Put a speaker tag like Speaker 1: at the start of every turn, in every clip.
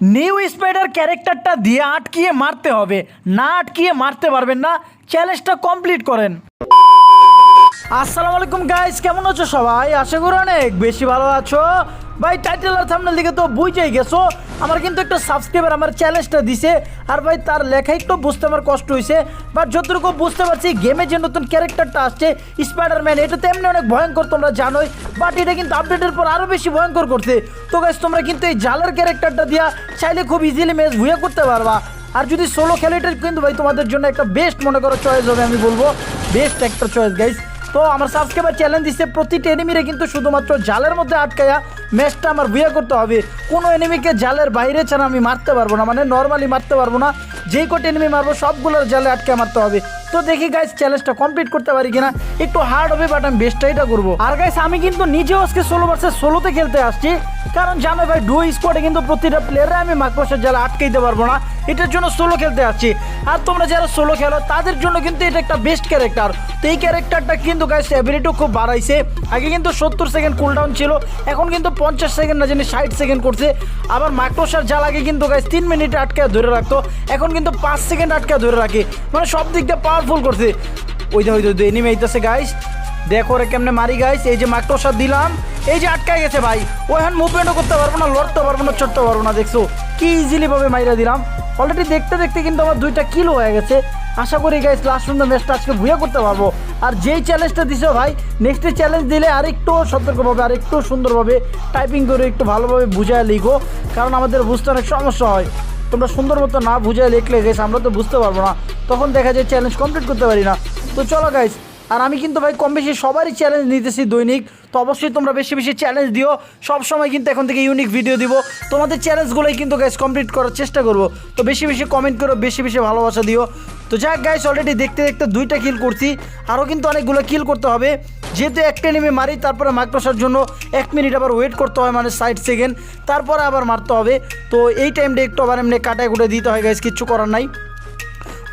Speaker 1: New spider ক্যারেক্টারটা দিয়ে আটকিয়ে মারতে হবে। না আটকিয়ে মারতে পারবেন না চ্যালেঞ্জটা কমপ্লিট করেন। আসসালামু আলাইকুম গাইস কেমন আছো সবাই? আশা করি অনেক বেশি ভালো আছো। ভাই টাইটেল আর থামনেল দিকে তো বুঝেই গেছো। আমার কিন্তু একটা সাবস্ক্রাইবার আমার চ্যালেঞ্জটা দিছে, আর ভাই, তার লেখা একটু বুঝতে আমার কষ্ট হয়েছে বাট যতটুকু বুঝতে পারছি গেমে যে নতুন ক্যারেক্টারটা আসছে স্পাইডারম্যান এটা তেমনি অনেক ভয়ঙ্কর তোমরা জানোই বাট এটা কিন্তু আপডেটের পর আরও বেশি ভয়ঙ্কর করছে। তো গাইস তোমরা কিন্তু এই জালের ক্যারেক্টারটা দিয়া চাইলে খুব ইজিলি ম্যাচ ভুয়ে করতে পারবা। আর যদি সোলো খেলে, এটা কিন্তু ভাই, তোমাদের জন্য একটা বেস্ট মনে করো চয়েস হবে, আমি বলব। বেস্ট একটা চয়েস গাইস তো আমার সাবস্ক্রাইবার চ্যালেঞ্জ দিচ্ছে প্রতিটি এনিমিরে কিন্তু শুধুমাত্র জালের মধ্যে আটকায়া ম্যাচটা আমার বিয়ে করতে হবে। কোনো এনিমিকে জালের বাইরে ছাড়া আমি মারতে পারব না মানে নর্মালি মারতে পারব না। যেই কটি এনিমি মারবো, সবগুলোর জালে আটকে মারতে হবে। তো দেখি গাইস চ্যালেঞ্জটা কমপ্লিট করতে পারি কিনা? একটু হার্ড হবে বাট আমি বেস্টটা এটা করব। আর গাইস আমি কিন্তু নিজেও আজকে ষোলো ভার্সেস ষোলোতে খেলতে আসছি। কারণ জানো ভাই ডু স্কোয়াডে কিন্তু প্রতিটা প্লেয়ারে আমি মাকড়সের জালে আটকে দিতে পারব না। এটার জন্য সোলো খেলতে আসছি আর তোমরা যারা সোলো খেলো, তাদের জন্য কিন্তু এটা একটা বেস্ট ক্যারেক্টার তো এই ক্যারেক্টারটা কিন্তু গাইস অ্যাবিলিটিও খুব বাড়াইছে। আগে কিন্তু সত্তর সেকেন্ড কুলডাউন ছিল, এখন কিন্তু পঞ্চাশ সেকেন্ড না জানি, ষাট সেকেন্ড করছে। আবার মাকড়সার জাল আগে কিন্তু গাইস তিন মিনিট আটকে ধরে রাখতো। এখন কিন্তু পাঁচ সেকেন্ড আটকে ধরে রাখে। মানে সব দিক দিয়ে পাওয়ারফুল করছে। ওই যে ওই যে এনিমে আইতেছে গাইস দেখো রে কেমনে মারি গাইস এই যে মাকড়সা দিলাম। এই যে আটকায় গেছে, ভাই। ও এখন মুভমেন্টও করতে পারব না লড়তে পারব না চড়তে পারব না, দেখছ? কি ইজিলি ভাবে মাইরা দিলাম। অলরেডি দেখতে দেখতে কিন্তু আমার দুইটা কিলো হয়ে গেছে। আশা করি গাইস লাস্ট পর্যন্ত ম্যাচটা আজকে ভুয়ে করতে পারব। আর যেই চ্যালেঞ্জটা দিছো ভাই নেক্সট চ্যালেঞ্জ দিলে আরেকটু সতর্কভাবে, আরেকটু সুন্দরভাবে টাইপিং করে একটু ভালোভাবে বুঝায় লিখো। কারণ আমাদের বুঝতে অনেক সমস্যা হয়। তোমরা সুন্দর মতো না বুঝায় লিখলে গেছে আমরা তো বুঝতে পারব না। তখন দেখা যায় চ্যালেঞ্জ কমপ্লিট করতে পারি না। তো চলো গাইস আর আমি কিন্তু ভাই কম বেশি সবারই চ্যালেঞ্জ নিতেছি দৈনিক। তো অবশ্যই তোমরা বেশি বেশি চ্যালেঞ্জ দিও। সব সময় কিন্তু এখন থেকে ইউনিক ভিডিও দিব। তোমাদের চ্যালেঞ্জগুলোই কিন্তু গ্যাস কমপ্লিট করার চেষ্টা করব। তো বেশি বেশি কমেন্ট করো, বেশি বেশি ভালোবাসা দিও। তো যাক গাইস অলরেডি দেখতে দেখতে দুইটা কিল করছি। আরও কিন্তু অনেকগুলো কিল করতে হবে। যেহেতু একটা নেমে মারি, তারপরে মাইক্রোসার জন্য এক মিনিট আবার ওয়েট করতে হয় মানে ষাট সেকেন্ড তারপরে আবার মারতে হবে। তো এই টাইমটা একটু আবার এমনি কাটায় কুটে দিতে হয় গাইস কিচ্ছু করার নাই।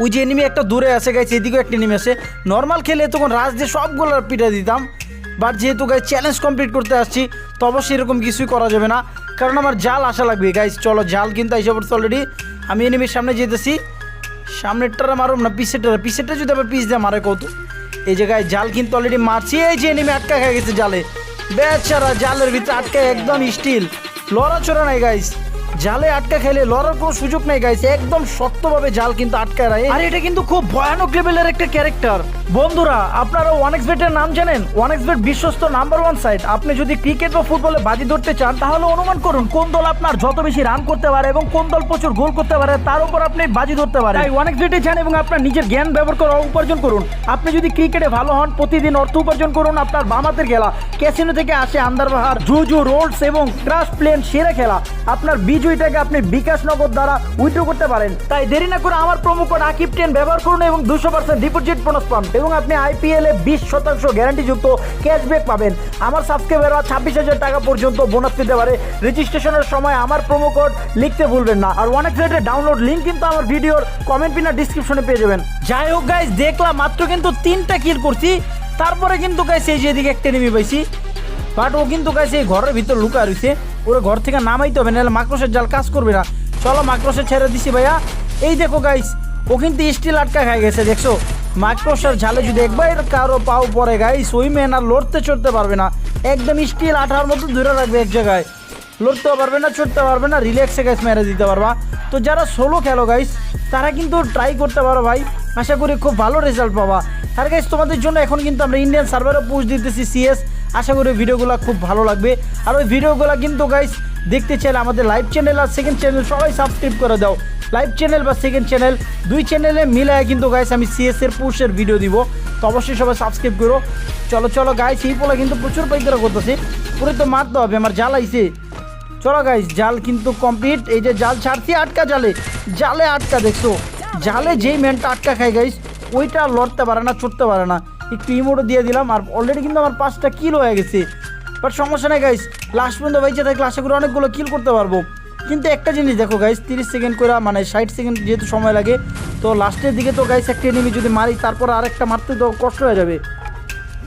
Speaker 1: ওই যে এনিমি একটা দূরে আছে গাইছে এদিকেও একটা এনিমি আছে। নর্মাল খেলে তখন রাজ দিয়ে সবগুলো পিঠা দিতাম বাট যেহেতু গাইজ চ্যালেঞ্জ কমপ্লিট করতে আসছি, তো অবশ্যই এরকম কিছুই করা যাবে না। কারণ আমার জাল আসা লাগবে গাইজ চলো, জাল কিন্তু এসে পড়ছে অলরেডি আমি এনিমির সামনে যেতেছি সামনেরটা মারুম না পিসেরটা পিসেরটা যদি আবার পিস দিয়ে মারে কত এই জায়গায় জাল কিন্তু অলরেডি মারছি, এই যে এনিমি আটকা খেয়ে গেছে জালে। বেচারা জালের ভিতরে আটকে একদম স্টিল লড়া চড়া নাই গাইস জালে আটকা খেলে লড়ার কোনো সুযোগ নেই গাইছে একদম শক্তভাবে জাল কিন্তু আটকায় রাখে। আর এটা কিন্তু খুব ভয়ানক লেভেলের একটা ক্যারেক্টার বন্ধুরা আপনারা ওয়ানেক্স বেটের নাম জানেন? ওয়ানেক্স বেট বিশ্বস্ত নাম্বার ওয়ান সাইট আপনি যদি ক্রিকেট বা ফুটবলে বাজি ধরতে চান তাহলে অনুমান করুন কোন দল আপনার যত বেশি রান করতে পারে এবং কোন দল প্রচুর গোল করতে পারে তার উপর আপনি বাজি ধরতে পারেন। তাই ওয়ানেক্স বেটে যান এবং আপনার নিজের জ্ঞান ব্যবহার করে উপার্জন করুন। আপনি যদি ক্রিকেটে ভালো হন প্রতিদিন অর্থ উপার্জন করুন আপনার বামাতের খেলা। ক্যাসিনো থেকে আসে আন্দারবাহার জুজু রোলস এবং ক্রাশ প্লেন সেরা খেলা। আপনার বিজয়টাকে আপনি বিকাশ নগদ দ্বারা উইথড্র করতে পারেন। তাই দেরি না করে আমার প্রোমো কোড আকিব টেন ব্যবহার করুন এবং দুশো পার্সেন্ট ডিপোজিট বোনাস পান এবং আপনি আইপিএল বিশ শতাংশ গ্যারান্টিযুক্ত ক্যাশব্যাক পাবেন। আমার সাবস্ক্রাইবাররা ছাব্বিশ হাজার টাকা পর্যন্ত বোনাস পেতে পারে। রেজিস্ট্রেশনের সময় আমার প্রোমো কোড লিখতে ভুলবেন না। আর অনেক রেটের ডাউনলোড লিঙ্ক কিন্তু আমার ভিডিওর কমেন্ট পিনা ডিসক্রিপশনে পেয়ে যাবেন। যাই হোক গাইজ দেখলাম মাত্র কিন্তু তিনটা কিল করছি। তারপরে কিন্তু গাইছে এই যে এদিকে একটা নেমে পাইছি। বাট ও কিন্তু গাইছে এই ঘরের ভিতর লুকা রয়েছে। ওরা ঘর থেকে নামাইতে হবে, নাহলে মাকড়সের জাল কাজ করবে না। চলো মাকড়সের ছেড়ে দিছি ভাইয়া। এই দেখো গাইস ও কিন্তু স্টিল আটকা খাই গেছে, দেখছ? মাকড়সার ঝালে যদি একবার কারও পাও পরে গাইস ওই মেন আর লড়তে চড়তে পারবে না। একদম স্টিল আঠার মতো দূরে রাখবে এক জায়গায়। লড়তেও পারবে না চড়তে পারবে না রিল্যাক্সে গাইস মেরে দিতে পারবা। তো যারা সোলো খেলো গাইস তারা কিন্তু ট্রাই করতে পারো ভাই। আশা করি খুব ভালো রেজাল্ট পাবা। আর গাইস তোমাদের জন্য এখন কিন্তু আমরা ইন্ডিয়ান সার্ভারও পোস্ট দিতেছি সিএস আশা করি ভিডিওগুলো খুব ভালো লাগবে। আর ওই ভিডিওগুলো কিন্তু গাইস দেখতে চাইলে আমাদের লাইভ চ্যানেল আর সেকেন্ড চ্যানেল সবাই সাবস্ক্রাইব করে দাও। লাইভ চ্যানেল বা সেকেন্ড চ্যানেল দুই চ্যানেলে মিলায় কিন্তু গাইস আমি সিএস এর পুষের ভিডিও দিব। তো অবশ্যই সবাই সাবস্ক্রাইব করো। চলো চলো গাইস এই পোলা কিন্তু প্রচুর পাইকারা করতেছে। পুরো তো মারতে হবে আমার জ্বালাইছে চলো গাইস জাল কিন্তু কমপ্লিট এই যে জাল, ছাড়ছি আটকা জালে। জালে আটকা, দেখছ? জালে যেই ম্যানটা আটকা খায় গাইস ওইটা লড়তে পারে না, ছুটতে পারে না। একটু ইমোটো দিয়ে দিলাম আর অলরেডি কিন্তু আমার পাঁচটা কিল হয়ে গেছে। বাট সমস্যা নেই গাইস লাস্ট পর্যন্ত বাইচে থাকলে আশা করি অনেকগুলো কিল করতে পারব। কিন্তু একটা জিনিস দেখো গাইস তিরিশ সেকেন্ড করে মানে ষাট সেকেন্ড যেহেতু সময় লাগে, তো লাস্টের দিকে তো গাইস একটা এনিমি যদি মারি, তারপর আরেকটা মারতে তো কষ্ট হয়ে যাবে।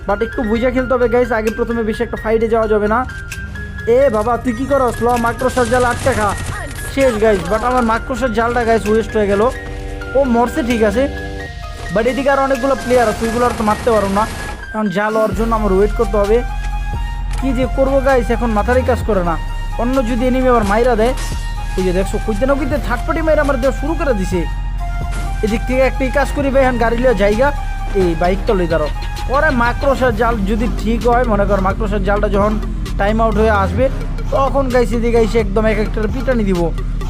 Speaker 1: বাট একটু বুঝে খেলতে হবে গাইস আগে প্রথমে বেশি একটা ফাইটে যাওয়া যাবে না। এ বাবা, তুই কি করস? ল মাইক্রোসফট জাল আটকা খা। শেষ গাইস বাট আমার মাকড়সার জালটা গাইস ওয়েস্ট হয়ে গেল। ও মরছে, ঠিক আছে। বাট এদিকে আর অনেকগুলো প্লেয়ার আছে, ওইগুলো আর তো মারতে পারব না। কারণ জাল হওয়ার জন্য আমার ওয়েট করতে হবে। কি যে করব গাইস এখন মাথারই কাজ করে না। অন্য যদি এনিমি আবার মাইরা দেয়, এই যে দেখছ খুঁজতে না খুঁজতে থার্ড পার্টি মাইরা আমার দেওয়া শুরু করে দিছে। এদিক থেকে একটি কাজ করি, ভাই, এখন গাড়ি লিয়ে জায়গা এই বাইকটা লই দাঁড়ো পরে মাকড়সার জাল যদি ঠিক হয়, মনে কর মাকড়সার জালটা যখন টাইম আউট হয়ে আসবে, তখন গাইছে দিয়ে গাইছে একদম এক একটা পিটানি দিব।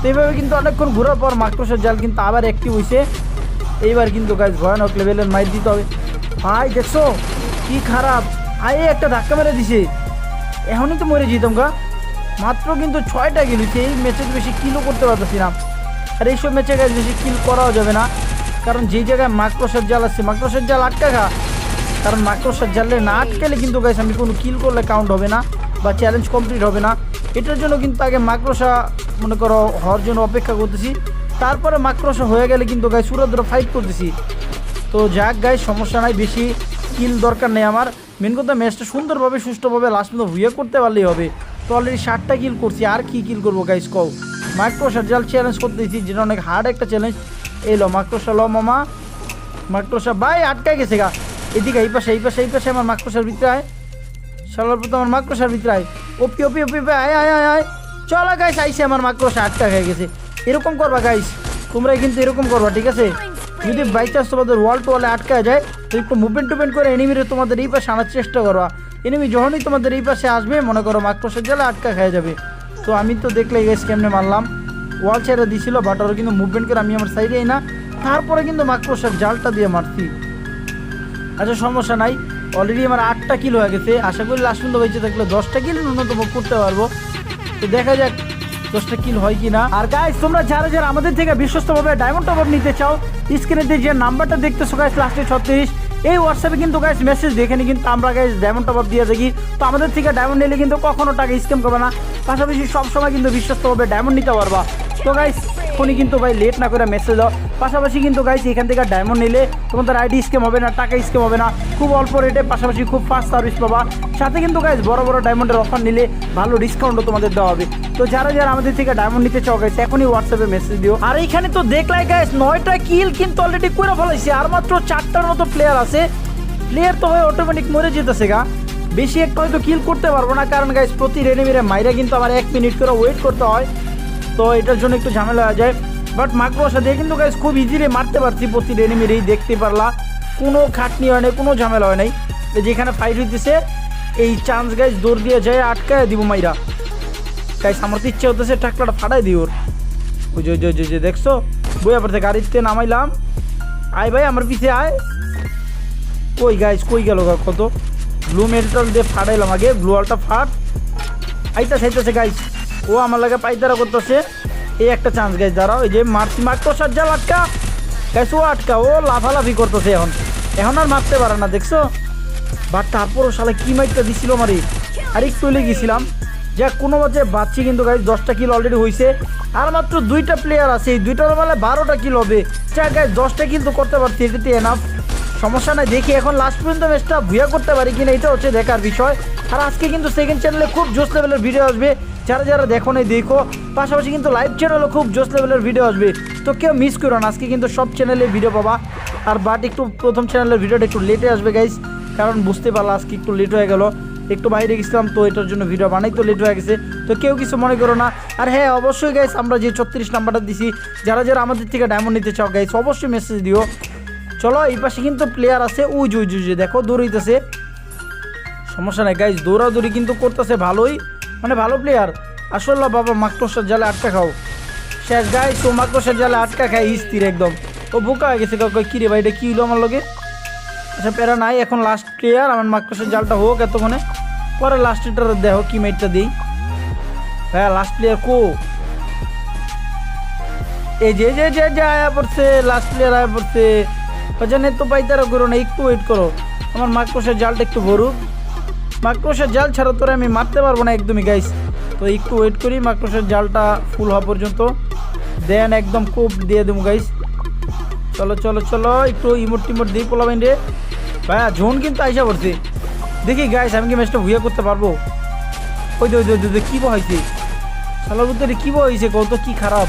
Speaker 1: তো এইভাবে কিন্তু অনেকক্ষণ ঘোরার পর মাকড়সার জাল কিন্তু আবার অ্যাক্টিভ হয়েছে এইবার কিন্তু গাইজ ভয়ানক লেভেলের মাইর দিতে হবে। ভাই, দেখছ? কি খারাপ। আয়ে, একটা ধাক্কা মেরে দিছে। এখনই তো মরে যেতাম গা। মাত্র কিন্তু ছয়টা গেলিছে এই ম্যাচে বেশি কিলও করতে পারতেছি না। আর এইসব ম্যাচে গাছ বেশি কিল করাও যাবে না। কারণ যেই জায়গায় মাকড়সার জাল আছে, মাকড়সার জাল আটকা খা কারণ মাকড়সার জালে না আটকালে কিন্তু গাছ আমি কোনো কিল করলে কাউন্ট হবে না বা চ্যালেঞ্জ কমপ্লিট হবে না। এটার জন্য কিন্তু আগে মাকড়সা, মনে করো, হওয়ার জন্য অপেক্ষা করতেছি। তারপরে মাকড়সা হয়ে গেলে কিন্তু গাছ সুরদ্র ফাইট করতেছি। তো যাক গাই, সমস্যা নাই, বেশি কিল দরকার নেই আমার। মেন কথা ম্যাচটা সুন্দরভাবে, সুষ্ঠুভাবে লাস্ট পর্যন্ত হুইয়ে করতে পারলেই হবে। তো অলরেডি ষাটটা কিল করছি, আর কি কিল করব গাইস কও? মাইক্রোসার জাল চ্যালেঞ্জ করতেছি, যেটা অনেক হার্ড একটা চ্যালেঞ্জ এই এলো মাইক্রোসা ল, মামা। মাইক্রোসা ভাই, আটকায় গেছে গা। এদিকে এই পাশে এই পাশে এই পাশে আমার মাইক্রোসার ভিতরে আয়। সবার প্রথম আমার মাইক্রোসার ভিতরে আয়। ওপি ওপি ওপি আয় আয় আয় আয়। চলো গাইস আইসে, আমার মাইক্রোসা আটকা হয়ে গেছে। এরকম করবা গাইস তোমরা কিন্তু এরকম করবা, ঠিক আছে? যদি বাই চান্স তোমাদের ওয়াল টু ওয়ালে আটকা যায়, তো একটু মুভমেন্ট টুভমেন্ট করে এনিমিরে তোমাদের এই পাশে আনার চেষ্টা করবা। এনিমি যখনই তোমাদের এই পাশে আসবে, মনে করো মাকড়সার জালে আটকা খেয়ে যাবে। তো আমি তো দেখলে গেছ কেমনে মারলাম। ওয়াল ছেড়ে দিছিল বাট ওরা কিন্তু মুভমেন্ট করে আমি আমার সাইডেই না তারপরে কিন্তু মাকড়সার জালটা দিয়ে মারছি। আচ্ছা সমস্যা নাই। অলরেডি আমার আটটা কিল হয়ে গেছে। আশা করি লাস্ট পর্যন্ত বেঁচে থাকলে দশটা কিল ন্যূনতম করতে পারব। তো দেখা যাক দশটা কিল হয় কি না আর গাইস তোমরা যারা যারা আমাদের থেকে বিশ্বস্তভাবে ডায়মন্ড টপ আপ নিতে চাও স্ক্রিনে যে নাম্বারটা দেখতেছো গাইজ লাস্টে ছত্রিশ, এই হোয়াটসঅ্যাপে কিন্তু গাইজ মেসেজ দেখে নি, কিন্তু আমরা গাইজ ডায়মন্ড টপ আপ দিয়ে থাকি তো আমাদের থেকে ডায়মন্ড নিলে কিন্তু কখনো টাকা স্ক্যাম করবে না। পাশাপাশি সবসময় কিন্তু বিশ্বস্তভাবে ডায়মন্ড নিতে পারবা। তো গাইস ফোনে কিন্তু ভাই লেট না করে মেসেজ দাও। পাশাপাশি কিন্তু গাইস এখান থেকে ডায়মন্ড নিলে তোমাদের আইডি স্কেম হবে না, টাকা স্কেম হবে না। খুব অল্প রেটে পাশাপাশি খুব ফাস্ট সার্ভিস পাবা। সাথে কিন্তু গাইস বড় বড় ডায়মন্ডের অফার নিলে ভালো ডিসকাউন্টও তোমাদের দেওয়া হবে। তো যারা যারা আমাদের থেকে ডায়মন্ড নিতে চাও গাইস এখনই হোয়াটসঅ্যাপে মেসেজ দিও। আর এখানে তো দেখলাই গাইস নয়টা কিল কিন্তু অলরেডি করে ফেলাইছে। আর মাত্র চারটার মতো প্লেয়ার আছে। প্লেয়ার তো হয়ে অটোমেটিক মরে যেতেছে গা। বেশি একটা হয়তো কিল করতে পারব না, কারণ গাইস প্রতি রেনিমিরে মাইরা কিন্তু আমার এক মিনিট করে ওয়েট করতে হয়। তো এটার জন্য একটু ঝামেলা হয়ে যায়। বাট মাকড়সা দিয়ে কিন্তু গাইস খুব ইজিলি মারতে পারছি প্রতি এনিমিরেই দেখতে পারলা। কোনো খাটনি হয় নাই কোনো ঝামেলা হয় নাই। যেখানে ফাইট হইতেছে এই চান্স গাইস দৌড় দিয়ে যায় আটকায় দিব মাইরা। গাইস আমার তো ইচ্ছে হতেছে টাকলাটা ফাটাই দিই ওর। ওই যে ওই যে, দেখছ? বইয়া পড়তে গাড়িতে নামাইলাম। আয় ভাই আমার পিছে আয়। কই গাইস কই গেল কত? ব্লু মেটাল দিয়ে ফাটাইলাম আগে ব্লু ওয়ালটা ফাট। আইতাছে আইতাছে গাইস ও আমার লাগে পাইতারা করতেছে। এই একটা চান্স গাইস দাঁড়াও, এই যে মারছি মারতো সাজ্জাল আটকা গাইস ও আটকা, ও লাফালাফি করতেছে এখন। এখন আর মারতে পারে না, দেখছ? বাট তারপরও শালা কি মাইটটা দিছিল মারি? আর একটু গেছিলাম। যাক, কোনো মতে বাচ্চি কিন্তু গাইস দশটা কিল অলরেডি হয়েছে আর মাত্র দুইটা প্লেয়ার আছে, এই দুইটার বেলা বারোটা কিল হবে। যাক গাইস দশটা কিল তো করতে পারছি, এটাতে এনাফ সমস্যা নাই, দেখি এখন লাস্ট পর্যন্ত ম্যাচটা ভুয়া করতে পারি কিনা এটা হচ্ছে দেখার বিষয়। আর আজকে কিন্তু সেকেন্ড চ্যানেলে খুব জোস লেভেলের ভিডিও আসবে। যারা যারা দেখো নাই, দেখো। পাশাপাশি কিন্তু লাইভ চ্যানেলও খুব জোস লেভেলের ভিডিও আসবে। তো কেউ মিস করো না, আজকে কিন্তু সব চ্যানেলে ভিডিও পাবা। আর বাট একটু প্রথম চ্যানেলের ভিডিওটা একটু লেটে আসবে গাইস কারণ বুঝতে পারলা, আজকে একটু লেট হয়ে গেল। একটু বাইরে গেছিলাম, তো এটার জন্য ভিডিও বানাই তো লেট হয়ে গেছে। তো কেউ কিছু মনে করো না। আর হ্যাঁ অবশ্যই গাইস আমরা যে ছত্রিশ নাম্বারটা দিছি, যারা যারা আমাদের থেকে ডায়মন্ড নিতে চাও গাইস অবশ্যই মেসেজ দিও। চলো, এই পাশে কিন্তু প্লেয়ার আছে। উই জুই জুই দেখো, দৌড়াইতেছে। সমস্যা নাই গাইজ দৌড়াদৌড়ি কিন্তু করতেছে ভালোই। মানে ভালো প্লেয়ার আসলে বাবা, মাকড়সার জালে আটকা খাও। শেষ গাইজ তো মাকড়সার জালে আটকা খায় স্থির একদম। ও বোকা হয়ে গেছে, কাউকে কিরে ভাই, এটা কি হলো আমার লগে? আচ্ছা প্যারা নাই, এখন লাস্ট প্লেয়ার আমার মাকড়সার জালটা হোক এতক্ষণে। পরে লাস্ট লাস্টটা দেখো, কি মেটটা দিই। হ্যাঁ লাস্ট প্লেয়ার কো? এই যে যে যে যে, আয়া পড়ছে লাস্ট প্লেয়ার আয়া পড়ছে। জানে তো পাইতারা করো না একটু ওয়েট করো। আমার মাকড়সার জালটা একটু ভরুক মাকড়সার জাল ছাড়া তোরা আমি মারতে পারব না একদমই গাইস তো একটু ওয়েট করি মাকড়সার জালটা ফুল হওয়া পর্যন্ত। দেন একদম খুব দিয়ে দেবো গাইস চলো চলো চলো একটু ইমোট টিমোট দিয়ে পোলাবেন রে। ভাইয়া ঝোন কিন্তু আইসা পড়ছে। দেখি গাইস আমি কি ম্যাচটা ভুয়া করতে পারব? ওই যে ওই যে, কি হয়েছে শালার ভিতরে কি বইছে কত কি খারাপ।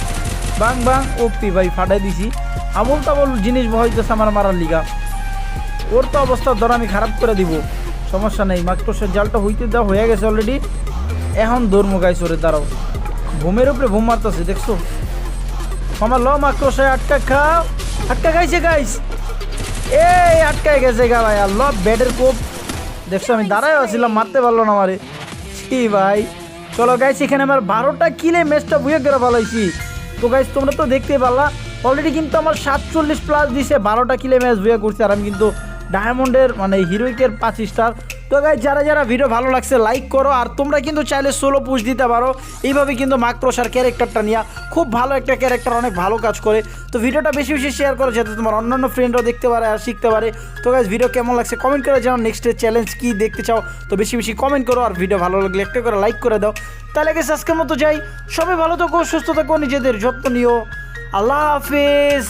Speaker 1: বাং বাং ওপি ভাই ফাটাই দিছি। আবল তাবল জিনিস বহাইতেছে আমার মারার লিগা। ওর তো অবস্থা ধর, আমি খারাপ করে দিব। সমস্যা নেই মাকড়সের জালটা হইতে দেওয়া হয়ে গেছে অলরেডি এখন দৌড়মো গাইছে ওরে, দাঁড়াও। ঘুমের উপরে ঘুম মারতেছে, দেখছ? আমার ল মাকড়সে আটকা খাও। আটকা গাইছে গাইস এই আটকায় গেছে গা ভাই আর ল ব্যাটের কোপ। দেখছ, আমি দাঁড়ায় আছিলাম, মারতে পারল না আমারে। ছি ভাই। চলো গাইস এখানে আমার বারোটা কিলে ম্যাচটা বুয়ে করে ভালোইছি তো গাইজ তোমরা তো দেখতে পারলা অলরেডি কিন্তু আমার সাতচল্লিশ প্লাস দিছে, বারোটা কিলে ম্যাচ বুয়ে করছে, আর আমি কিন্তু ডায়মন্ডের মানে হিরোইকের পাঁচ স্টার তো গাইস যারা যারা ভিডিও ভালো লাগছে লাইক করো। আর তোমরা কিন্তু চাইলে সোলো পুশ দিতে পারো। এইভাবে কিন্তু মাক্রোসার ক্যারেক্টারটা নিয়ে খুব ভালো একটা ক্যারেক্টার অনেক ভালো কাজ করে। তো ভিডিওটা বেশি বেশি শেয়ার করো, যাতে তোমার অন্যান্য ফ্রেন্ডরাও দেখতে পারে আর শিখতে পারে। তো গাইস ভিডিও কেমন লাগছে কমেন্ট করে জানাও। নেক্সটের চ্যালেঞ্জ কী দেখতে চাও, তো বেশি বেশি কমেন্ট করো। আর ভিডিও ভালো লাগলে একটা করে লাইক করে দাও। তাহলে গেছে আজকের মতো যাই। সবাই ভালো থাকো, সুস্থ থাকো, নিজেদের যত্ন নিও। আল্লাহ হাফিজ।